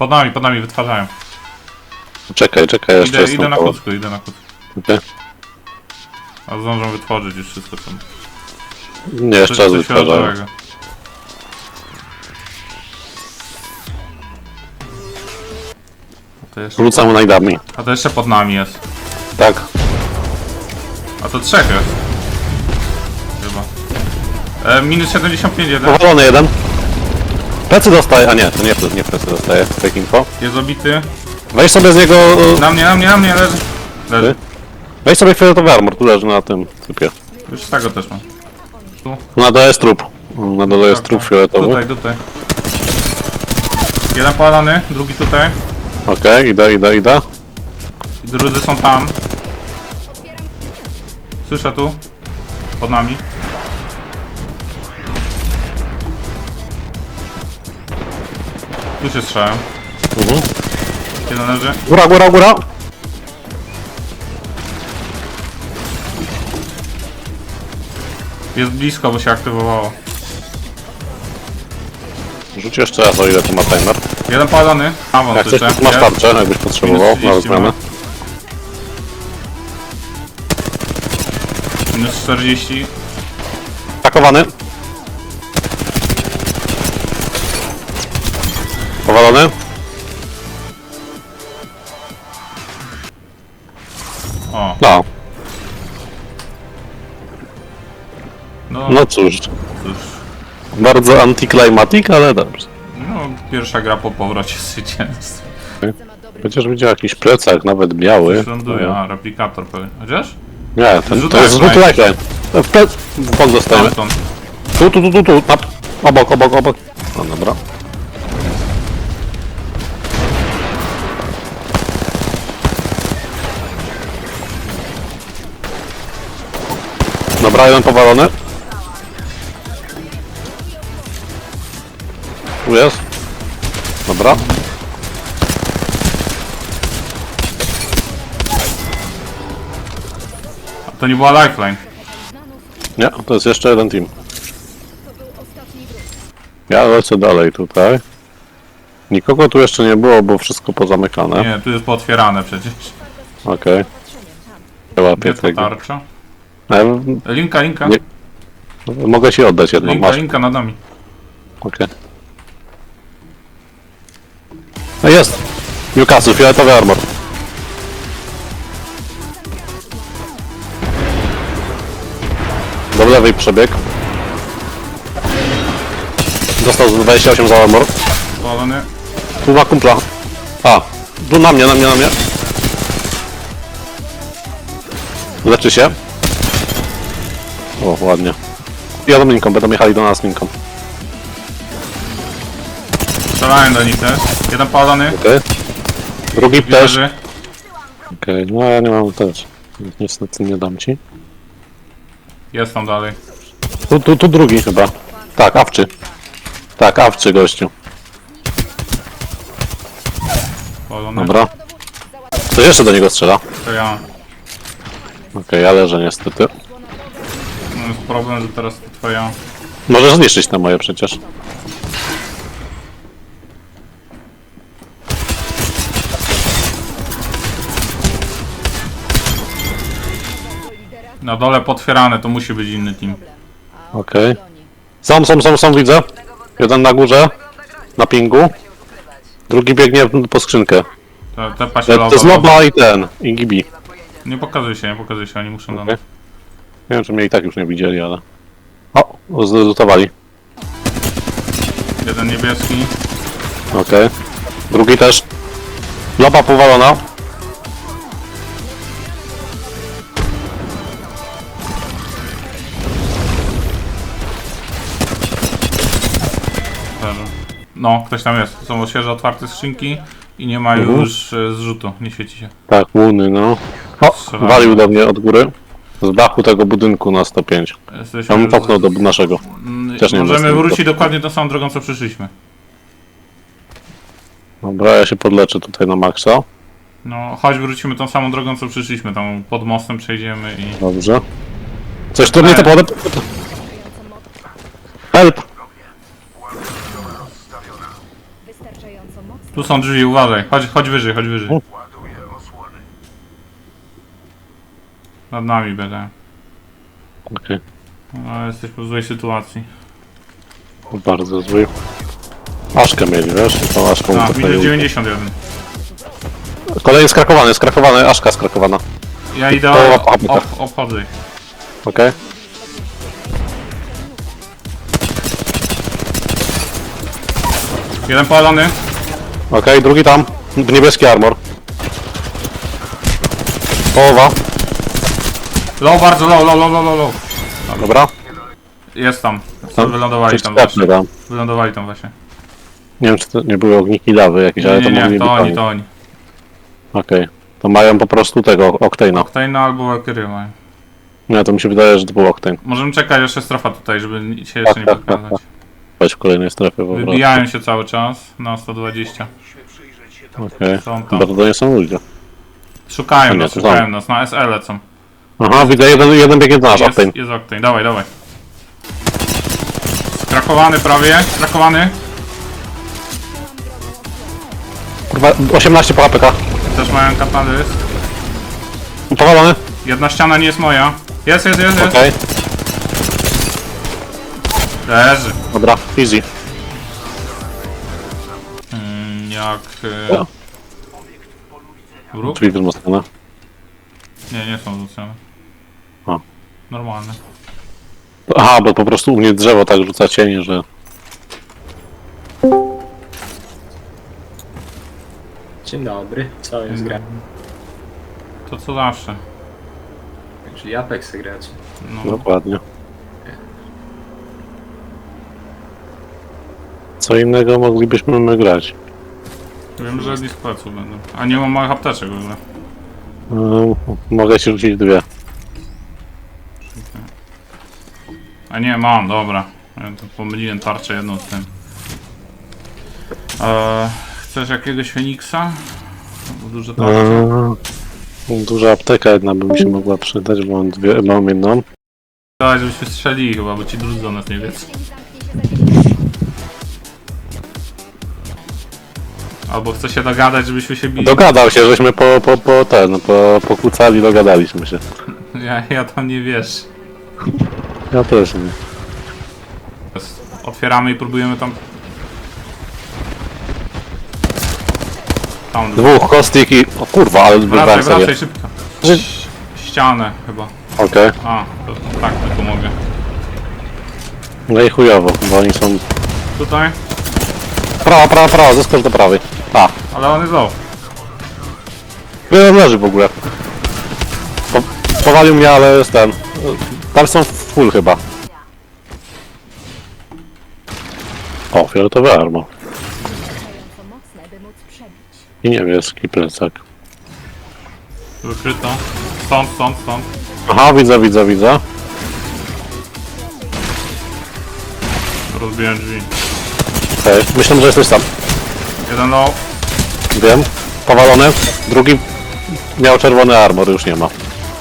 Pod nami, pod nami wytwarzają. Czekaj, czekaj, jeszcze Idę, jestem idę na koło. kucku, idę na kucku. Okej. A zdążą wytworzyć już wszystko co. Nie, jeszcze raz wytwarzałem. środowego. A to, jeszcze, najdawniej. a to jeszcze pod nami jest. Tak. A to trzech jest. Chyba. E, minus 75 jeden. Powalony jeden. Plecy dostaje, a nie, to nie, nie plecy dostaje. Fake info. Jest obity. Weź sobie z niego... e, Na mnie, na mnie, na mnie leży. Leży. Weź sobie fioletowy armor, tu leży na tym typie. Już z tego też mam. Na dole jest trup. Na dole jest trup fioletowy. Tutaj, tutaj. Jeden palany, drugi tutaj. Okej, idę, idę, idę. Drudzy są tam. Słyszę tu. Pod nami. Tu się strzałem. Mhm. Jeden leży. Góra, góra, góra. Jest blisko, bo się aktywowało. Rzuć jeszcze raz, o ile to ma timer. Jeden palony. A, Jak chcesz, to masz tarczę, jakbyś potrzebował, Minus na 30 zmianę. ma. Minus 40. Atakowany. Powalony. O, No, no, no cóż. cóż. Bardzo anticlimatic, ale dobrze. No, pierwsza gra po powrocie z zwycięstwa. Chociaż widział jakiś plecak, nawet biały. Ląduje, a replikator pewnie. Chociaż? Nie, ten, to jest lifeline. rzut lifeline. W plec... w bok dostajemy. Stamtąd. Tu, tu, tu, tu, tu. Na... Obok, obok, obok. No dobra. Dobra, jeden powalony. Tu jest. Dobra. To nie była lifeline. Nie, to jest jeszcze jeden team. Ja lecę dalej tutaj. Nikogo tu jeszcze nie było, bo wszystko pozamykane. Nie, tu jest pootwierane przecież. Okej. Okay. Łapię Gdzie to tego. tarcza? Linka, linka. Nie. Mogę ci oddać jedną, Linka, masz. linka nad nami. Okej. No jest! Newcastle, fioletowy armor. Do lewej przebieg. Dostał z 28 za armor. Palony. Tu ma kumpla. A, tu na mnie, na mnie, na mnie. Leczy się. O, ładnie. Jadą linką, będą jechali do nas linką. Strzelałem do nich też. Jeden palony. Okej. Drugi też. Leży. Okej, no ja nie mam też. Niestety nie dam ci. Jest tam dalej. Tu, tu, tu drugi chyba. Tak, awczy. Tak, awczy gościu. Palony. Dobra. Ktoś jeszcze do niego strzela. To ja. Okej, ja leżę niestety. Jest problem, że teraz to twoja... Możesz zniszczyć te moje przecież. Na dole potwierane, to musi być inny team. Okej. Są, są, są, są, widzę. Jeden na górze. Na pingu. Drugi biegnie po skrzynkę. To, te pasie To lowa. jest Loba i ten. I Gibi. Nie pokazuj się, nie pokazuj się, oni muszą do Okej. Nie wiem, czy mnie i tak już nie widzieli, ale... O, zrezultowali. Jeden niebieski. Okej. Drugi też. Loba powalona. No, ktoś tam jest. Są świeżo otwarte skrzynki i nie ma Mhm. już e, zrzutu, nie świeci się. Tak, łuny, no. O, walił do mnie od góry. Z dachu tego budynku na 105. Jesteśmy Ja bym popchnął do naszego. Mm, też nie Możemy wrócić dokładnie tą samą drogą, co przyszliśmy. Dobra, ja się podleczę tutaj na maksa. No, chodź wrócimy tą samą drogą, co przyszliśmy. Tam pod mostem przejdziemy i... Dobrze. Coś tu mnie to pode... Help! Tu są drzwi, uważaj. Chodź, chodź wyżej, chodź wyżej. Nad nami będę. Okej. No, jesteśmy w złej sytuacji. Bardzo zły. Aszkę mieli, wiesz? Tą aszką A, to widzę fajnie. 91. Kolejny skrakowany, skrakowany, aszka skrakowana. Ja idę, O, ob, obchodzę ich. Okej? Jeden palony. Okej, drugi tam. Niebieski armor. Połowa. Low, bardzo low, low, low, low, low, low. Dobra. Jest tam. Tam Wylądowali Coś tam właśnie. tam. Wylądowali tam właśnie. Nie wiem, czy to nie były ogniki lawy jakieś, ale Nie, to nie, mogli to oni, to oni. Okej. To mają po prostu tego, Octane'a. Octane albo Valkyrie mają. Nie, to mi się wydaje, że to był Octane. Możemy czekać jeszcze strefa tutaj, żeby się Tak, jeszcze nie tak, tak, pokazać. tak. Chodź w kolejnej strefie po prostu. Wybijają się cały czas na 120. Okej. Są tam. Chyba to nie są ludzie. Szukają Nie, nas, to szukają tam. nas, na SL lecą. Aha, widzę jeden, jeden biegnie do nasz, Octane. Jest, jest Octane, dawaj, dawaj. Skrakowany prawie, skrakowany. Kurwa, 18 po APK. Też mają katalyst. Powalony? Jedna ściana nie jest moja. Jest, jest, jest, jest. Okej. Leży. Dobra, easy. Mm, jak... E... Wróg? Drzwi wzmocnione. Nie, nie są rzucone. Normalne. Aha, bo po prostu u mnie drzewo tak rzuca cienie, że... Dzień dobry, co jest gra? To co zawsze. Czyli Apex gracie. No. Dokładnie. Co innego moglibyśmy my grać? Wiem, że displecu będą. A nie mam małych apteczek w ogóle. Yy, mogę ci rzucić dwie. A nie, mam, dobra. Ja to pomyliłem tarczę jedną z tym. Eee, chcesz jakiegoś Feniksa? Duże tarcze. Yy, duża apteka jedna by mi się mogła przydać, bo mam, dwie, mam jedną. Dawaj, żebyśmy strzelili chyba, bo ci drudzy do nas nie wiedzą. Albo chce się dogadać, żebyśmy się bili. Dogadał się, żeśmy po, po, po ten, po, pokłócali, dogadaliśmy się. Ja, ja tam nie wiesz. Ja też nie. Otwieramy i próbujemy tam... Tam, Dwóch, kostik i... O kurwa, ale Wracaj, sobie. wracaj szybko. Ścianę chyba. Okej. A, to tak mi pomogę. No i chujowo, bo oni są... Tutaj? Prawa, prawa, prawa, zeskocz do prawej. A, Ale on jest low. Byłem leży w ogóle. Po, powalił mnie, ale jest ten. Tam są full chyba. O, fioletowe armo. wystarczająco mocne, by móc przebić. I niebieski plecak. Wykryto. Stąd, stąd, stąd. Aha, widzę, widzę, widzę. Rozbiłem drzwi. Okej, myślę, że jesteś tam. Jeden low. Wiem. Powalony. Drugi miał czerwony armor, już nie ma.